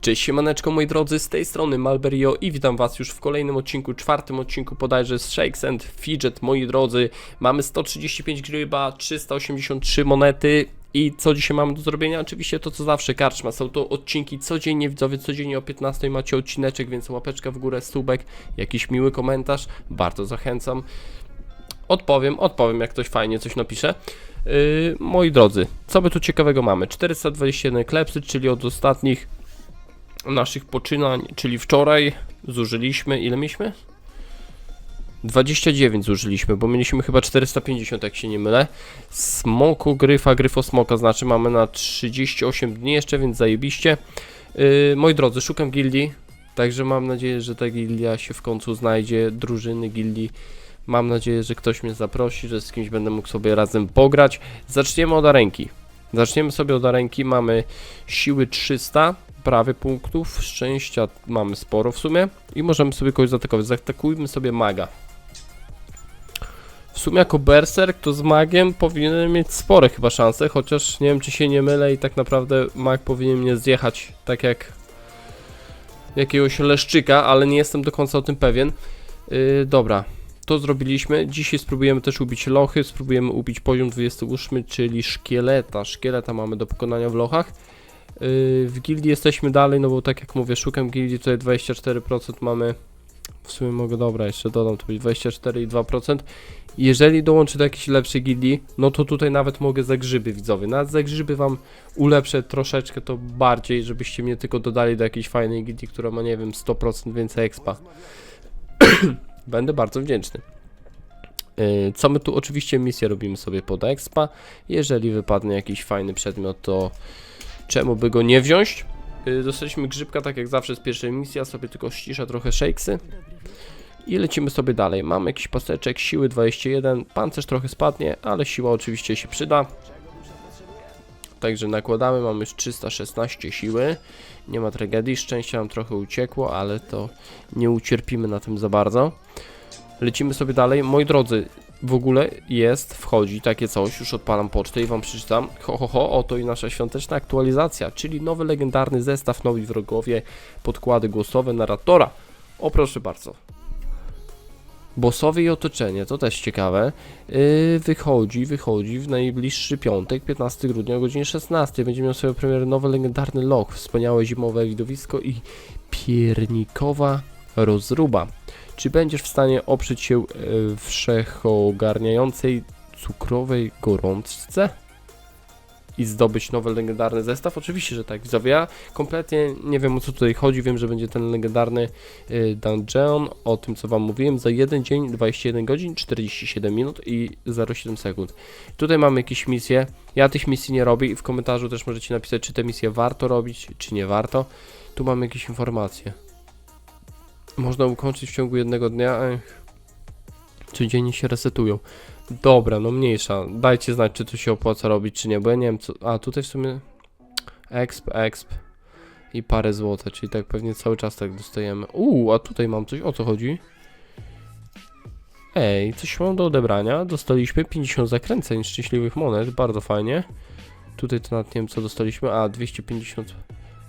Cześć siemaneczko moi drodzy, z tej strony Malberio i witam was już w kolejnym odcinku, czwartym odcinku bodajże z Shakes and Fidget moi drodzy. Mamy 135 gryba, 383 monety i co dzisiaj mamy do zrobienia? Oczywiście to co zawsze, karczma, są to odcinki codziennie, widzowie, codziennie o 15 macie odcineczek, więc łapeczka w górę, stubek, jakiś miły komentarz, bardzo zachęcam. Odpowiem, odpowiem jak ktoś fajnie coś napisze. Yy, moi drodzy, co my tu ciekawego mamy? 421 klepsy, czyli od ostatnich naszych poczynań, czyli wczoraj zużyliśmy, ile mieliśmy? 29 zużyliśmy, bo mieliśmy chyba 450, jak się nie mylę. Smoku, gryfa, gryfo smoka, znaczy mamy na 38 dni jeszcze, więc zajebiście. Yy, moi drodzy, szukam gildii, także mam nadzieję, że ta gildia się w końcu znajdzie, drużyny gildii. Mam nadzieję, że ktoś mnie zaprosi, że z kimś będę mógł sobie razem pograć. Zaczniemy od ręki. Zaczniemy sobie od ręki. Mamy siły 300, prawie punktów, szczęścia mamy sporo w sumie i możemy sobie kogoś zaatakować. Zaatakujmy sobie maga. W sumie jako berserk to z magiem powinien mieć spore chyba szanse, chociaż nie wiem czy się nie mylę i tak naprawdę mag powinien mnie zjechać tak jak jakiegoś leszczyka, ale nie jestem do końca o tym pewien. Yy, dobra, to zrobiliśmy. Dzisiaj spróbujemy też ubić lochy, spróbujemy ubić poziom 28, czyli szkieleta. Szkieleta mamy do pokonania w lochach. Yy, w gildii jesteśmy dalej, no bo tak jak mówię, szukam gildii, tutaj 24% mamy. W sumie mogę, dobra, jeszcze dodam, to być 24,2%. Jeżeli dołączę do jakiejś lepszej gildii, no to tutaj nawet mogę za grzyby widzowie. Nawet za grzyby wam ulepszę troszeczkę to bardziej, żebyście mnie tylko dodali do jakiejś fajnej gildii, która ma, nie wiem, 100% więcej expa. Będę bardzo wdzięczny. Yy, Co my tu oczywiście misję robimy sobie pod expa. Jeżeli wypadnie jakiś fajny przedmiot, to czemu by go nie wziąć? Yy, Dostaliśmy grzybka, tak jak zawsze z pierwszej misji, ja sobie tylko ściszę trochę shakesy. I lecimy sobie dalej. Mamy jakiś paseczek, siły 21, pancerz trochę spadnie, ale siła oczywiście się przyda. Także nakładamy, mamy już 316 siły. Nie ma tragedii, szczęścia nam trochę uciekło, ale to nie ucierpimy na tym za bardzo. Lecimy sobie dalej. Moi drodzy, w ogóle jest, wchodzi takie coś, już odpalam pocztę i wam przeczytam. Ho, ho, ho, oto i nasza świąteczna aktualizacja, czyli nowy legendarny zestaw, nowi wrogowie, podkłady głosowe narratora. O proszę bardzo. Bossowie i otoczenie, to też ciekawe. Yy, wychodzi, wychodzi w najbliższy piątek, 15 grudnia o godzinie 16. Będzie miał swoją premierę nowy legendarny loch, wspaniałe zimowe widowisko i piernikowa rozruba. Czy będziesz w stanie oprzeć się yy, wszechogarniającej cukrowej gorączce? I zdobyć nowy legendarny zestaw? Oczywiście, że tak. Widzowie, ja kompletnie nie wiem o co tutaj chodzi. Wiem, że będzie ten legendarny y, dungeon, o tym co wam mówiłem, za jeden dzień 21 godzin, 47 minut i 07 sekund. Tutaj mamy jakieś misje. Ja tych misji nie robię i w komentarzu też możecie napisać, czy te misje warto robić, czy nie warto. Tu mamy jakieś informacje. Można ukończyć w ciągu jednego dnia. Ech. Codziennie się resetują. Dobra, no mniejsza. Dajcie znać, czy to się opłaca robić, czy nie, bo ja nie wiem co... A, tutaj w sumie... Exp, exp i parę złota, czyli tak pewnie cały czas tak dostajemy. Uuu, a tutaj mam coś, o co chodzi? Ej, coś mam do odebrania. Dostaliśmy 50 zakręceń szczęśliwych monet, bardzo fajnie. Tutaj to nawet nie wiem co dostaliśmy, a 250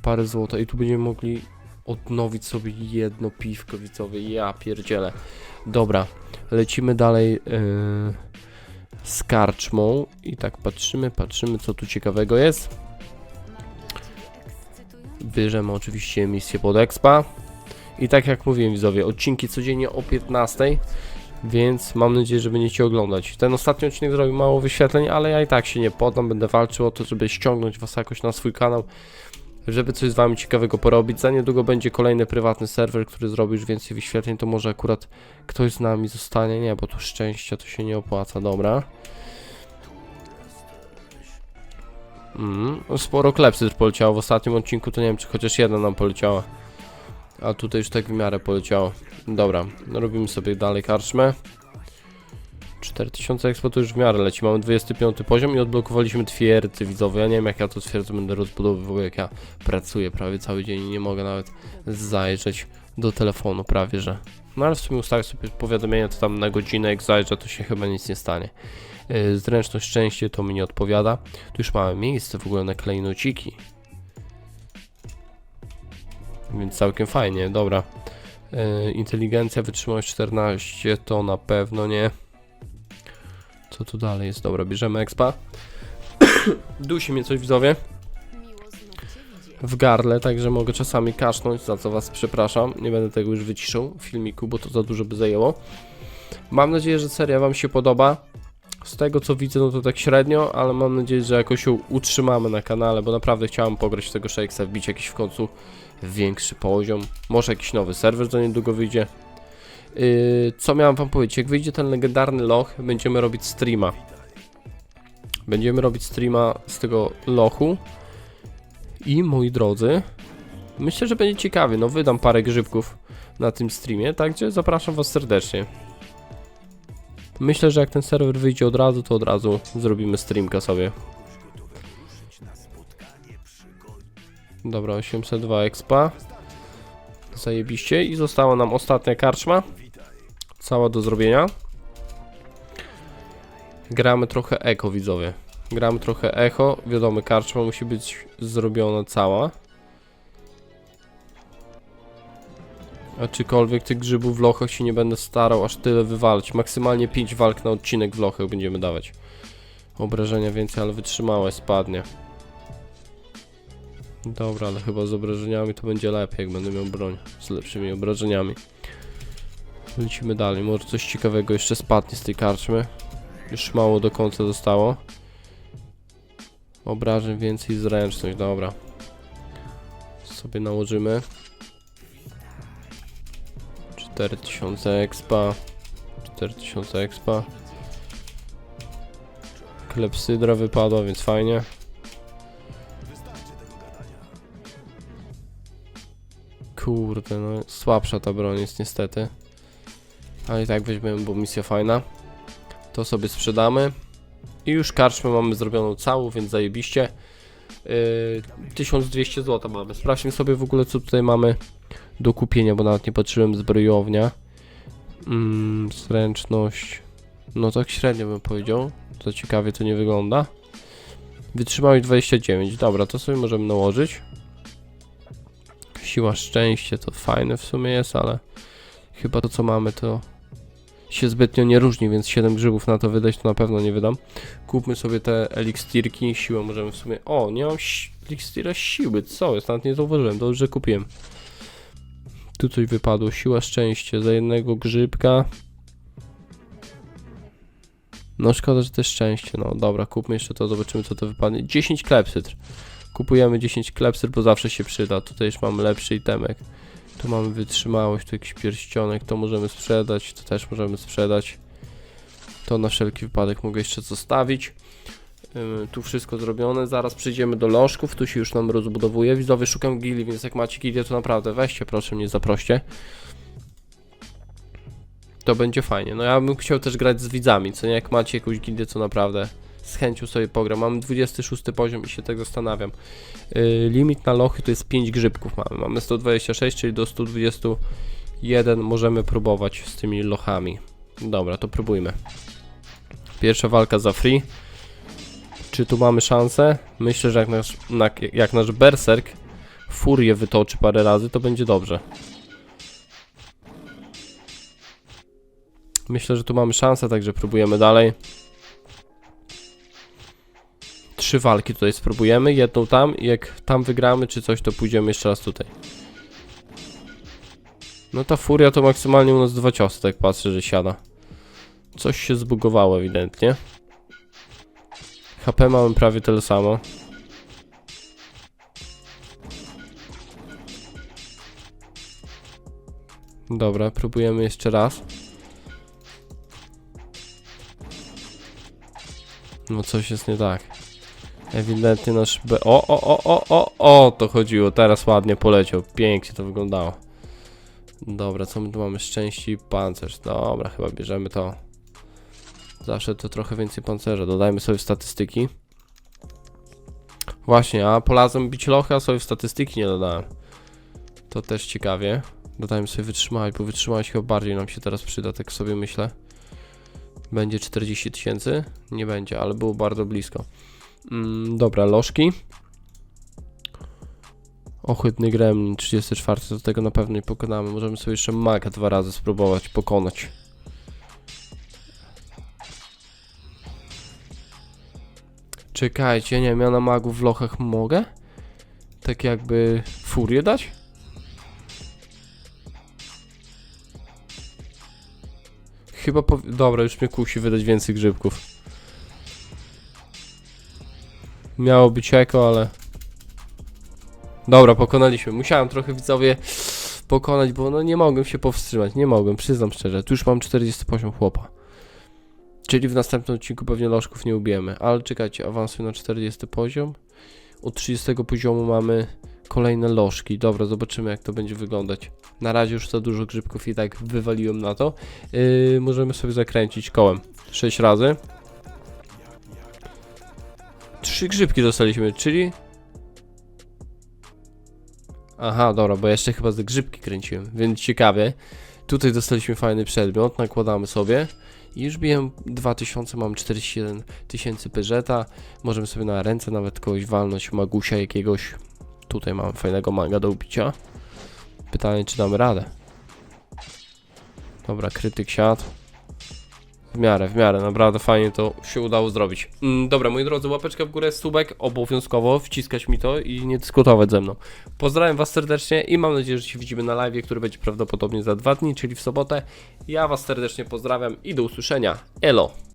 parę złota i tu będziemy mogli odnowić sobie jedno piwko widzowie, ja pierdzielę. Dobra, lecimy dalej yy, z karczmą i tak patrzymy, patrzymy co tu ciekawego jest. Bierzemy oczywiście misję pod expa. I tak jak mówiłem widzowie, odcinki codziennie o 15, więc mam nadzieję, że będziecie oglądać. Ten ostatni odcinek zrobił mało wyświetleń, ale ja i tak się nie poddam, będę walczył o to, żeby ściągnąć was jakoś na swój kanał, żeby coś z wami ciekawego porobić. Za niedługo będzie kolejny prywatny serwer, który zrobi już więcej wyświetleń, to może akurat ktoś z nami zostanie. Nie, bo tu szczęścia to się nie opłaca, dobra. Mm, no sporo klepsy też poleciało w ostatnim odcinku, to nie wiem, czy chociaż jedna nam poleciała. A tutaj już tak w miarę poleciało. Dobra, robimy sobie dalej karczmę. 4000 expo to już w miarę leci, mamy 25 poziom i odblokowaliśmy twierdzę widzowie. Ja nie wiem jak ja to twierdzę będę rozbudowywał, jak ja pracuję prawie cały dzień i nie mogę nawet zajrzeć do telefonu prawie, że. No ale w sumie ustawię sobie powiadomienia, to tam na godzinę jak zajrzę, to się chyba nic nie stanie. Yy, Zręczność szczęście to mi nie odpowiada. Tu już mamy miejsce w ogóle na klejnociki. Więc całkiem fajnie, dobra. Yy, inteligencja, wytrzymałość 14 to na pewno nie. Co tu dalej jest? Dobra, bierzemy expa. Dusi mnie coś widzowie w gardle, także mogę czasami kasznąć, za co was przepraszam. Nie będę tego już wyciszał w filmiku, bo to za dużo by zajęło. Mam nadzieję, że seria wam się podoba. Z tego co widzę, no to tak średnio, ale mam nadzieję, że jakoś ją utrzymamy na kanale, bo naprawdę chciałem pograć tego Shakesa, wbić jakiś w końcu większy poziom. Może jakiś nowy serwer za niedługo wyjdzie. Yy, co miałem wam powiedzieć? Jak wyjdzie ten legendarny loch, będziemy robić streama. Będziemy robić streama z tego lochu. I moi drodzy, myślę, że będzie ciekawie. No, wydam parę grzybków na tym streamie, także zapraszam Was serdecznie. Myślę, że jak ten serwer wyjdzie od razu, to od razu zrobimy streamka sobie. Dobra, 802 expa. Zajebiście. I została nam ostatnia karczma. Cała do zrobienia. Gramy trochę eko, widzowie. Gramy trochę echo. Wiadomo, karczma musi być zrobiona cała. Aczkolwiek tych grzybów w lochach się nie będę starał aż tyle wywalać. Maksymalnie 5 walk na odcinek w lochach będziemy dawać. Obrażenia więcej, ale wytrzymałe spadnie. Dobra, ale chyba z obrażeniami to będzie lepiej, jak będę miał broń z lepszymi obrażeniami. Lecimy dalej, może coś ciekawego jeszcze spadnie z tej karczmy. Już mało do końca zostało. Obrażeń więcej zręczność, dobra. Sobie nałożymy. 4000 expa. 4000 expa. Klepsydra wypadła, więc fajnie. Kurde, no słabsza ta broń jest niestety. Ale i tak weźmiemy, bo misja fajna. To sobie sprzedamy. I już karczmę mamy zrobioną całą, więc zajebiście. Yy, 1200 zł mamy. Sprawdźmy sobie w ogóle co tutaj mamy do kupienia, bo nawet nie patrzyłem zbrojownia. Mm. No tak średnio bym powiedział. To ciekawie to nie wygląda. Wytrzymałość 29. Dobra, to sobie możemy nałożyć. Siła szczęście to fajne w sumie jest, ale chyba to co mamy to się zbytnio nie różni, więc 7 grzybów na to wydać to na pewno nie wydam. Kupmy sobie te elikstirki, siłę możemy w sumie... O, nie mam eliksira siły, co jest? Nawet nie zauważyłem, dobrze kupiłem. Tu coś wypadło, siła szczęście za jednego grzybka. No szkoda, że też szczęście, no dobra, kupmy jeszcze to, zobaczymy co to wypadnie. 10 klepsydr. Kupujemy 10 klepsydr, bo zawsze się przyda. Tutaj już mamy lepszy itemek. Tu mamy wytrzymałość, tu jakiś pierścionek, to możemy sprzedać, to też możemy sprzedać. To na wszelki wypadek mogę jeszcze zostawić. Yy, tu wszystko zrobione, zaraz przejdziemy do lożków, tu się już nam rozbudowuje. Widzowie, szukam gili, więc jak macie gilię, to naprawdę weźcie, proszę mnie, zaproście. To będzie fajnie. No ja bym chciał też grać z widzami, co nie? Jak macie jakąś gildię, to naprawdę z chęcią sobie pogram. Mamy 26 poziom i się tak zastanawiam. Yy, limit na lochy to jest 5 grzybków mamy. Mamy 126, czyli do 121 możemy próbować z tymi lochami. Dobra, to próbujmy. Pierwsza walka za free. Czy tu mamy szansę? Myślę, że jak nasz, na, jak nasz berserk furię wytoczy parę razy, to będzie dobrze. Myślę, że tu mamy szansę, także próbujemy dalej. Trzy walki tutaj spróbujemy, jedną tam i jak tam wygramy czy coś, to pójdziemy jeszcze raz tutaj. No ta furia to maksymalnie u nas dwa ciosy, tak patrzę, że siada. Coś się zbugowało ewidentnie. HP mamy prawie tyle samo. Dobra, próbujemy jeszcze raz. No coś jest nie tak. Ewidentnie nasz B... O, o, o, o, o, o, to chodziło. Teraz ładnie poleciał. Pięknie to wyglądało. Dobra, co my tu mamy? Szczęście i pancerz. Dobra, chyba bierzemy to. Zawsze to trochę więcej pancerza. Dodajmy sobie statystyki. Właśnie, a polazłem bić lochy, a sobie w statystyki nie dodałem. To też ciekawie. Dodajmy sobie wytrzymałeś, bo wytrzymałeś chyba bardziej nam się teraz przyda, tak sobie myślę. Będzie 40 tysięcy? Nie będzie, ale było bardzo blisko. Mm, dobra, lożki. Ohydny gremlin 34, to tego na pewno nie pokonamy. Możemy sobie jeszcze maga dwa razy spróbować pokonać. Czekajcie, nie wiem, ja na magów w lochach mogę? Tak jakby furię dać? Chyba po... Dobra, już mnie kusi wydać więcej grzybków. Miało być eko, ale... Dobra, pokonaliśmy. Musiałem trochę widzowie pokonać, bo no nie mogłem się powstrzymać. Nie mogłem, przyznam szczerze. Tu już mam 40 poziom chłopa. Czyli w następnym odcinku pewnie lożków nie ubijemy. Ale czekajcie, awansuję na 40 poziom. Od 30 poziomu mamy kolejne lożki. Dobra, zobaczymy jak to będzie wyglądać. Na razie już za dużo grzybków i tak wywaliłem na to. Yy, możemy sobie zakręcić kołem 6 razy. Trzy grzybki dostaliśmy, czyli Aha, dobra, bo jeszcze chyba ze grzybki kręciłem, więc ciekawie. Tutaj dostaliśmy fajny przedmiot, nakładamy sobie już biłem 2000, mam 47 tysięcy pyżeta. Możemy sobie na ręce nawet kogoś walnąć, magusia jakiegoś. Tutaj mamy fajnego maga do ubicia. Pytanie, czy damy radę. Dobra, krytyk siadł. W miarę, w miarę, naprawdę fajnie to się udało zrobić. Mm, dobra, moi drodzy, łapeczka w górę, subek, obowiązkowo wciskać mi to i nie dyskutować ze mną. Pozdrawiam Was serdecznie i mam nadzieję, że się widzimy na live, który będzie prawdopodobnie za dwa dni, czyli w sobotę. Ja Was serdecznie pozdrawiam i do usłyszenia. Elo!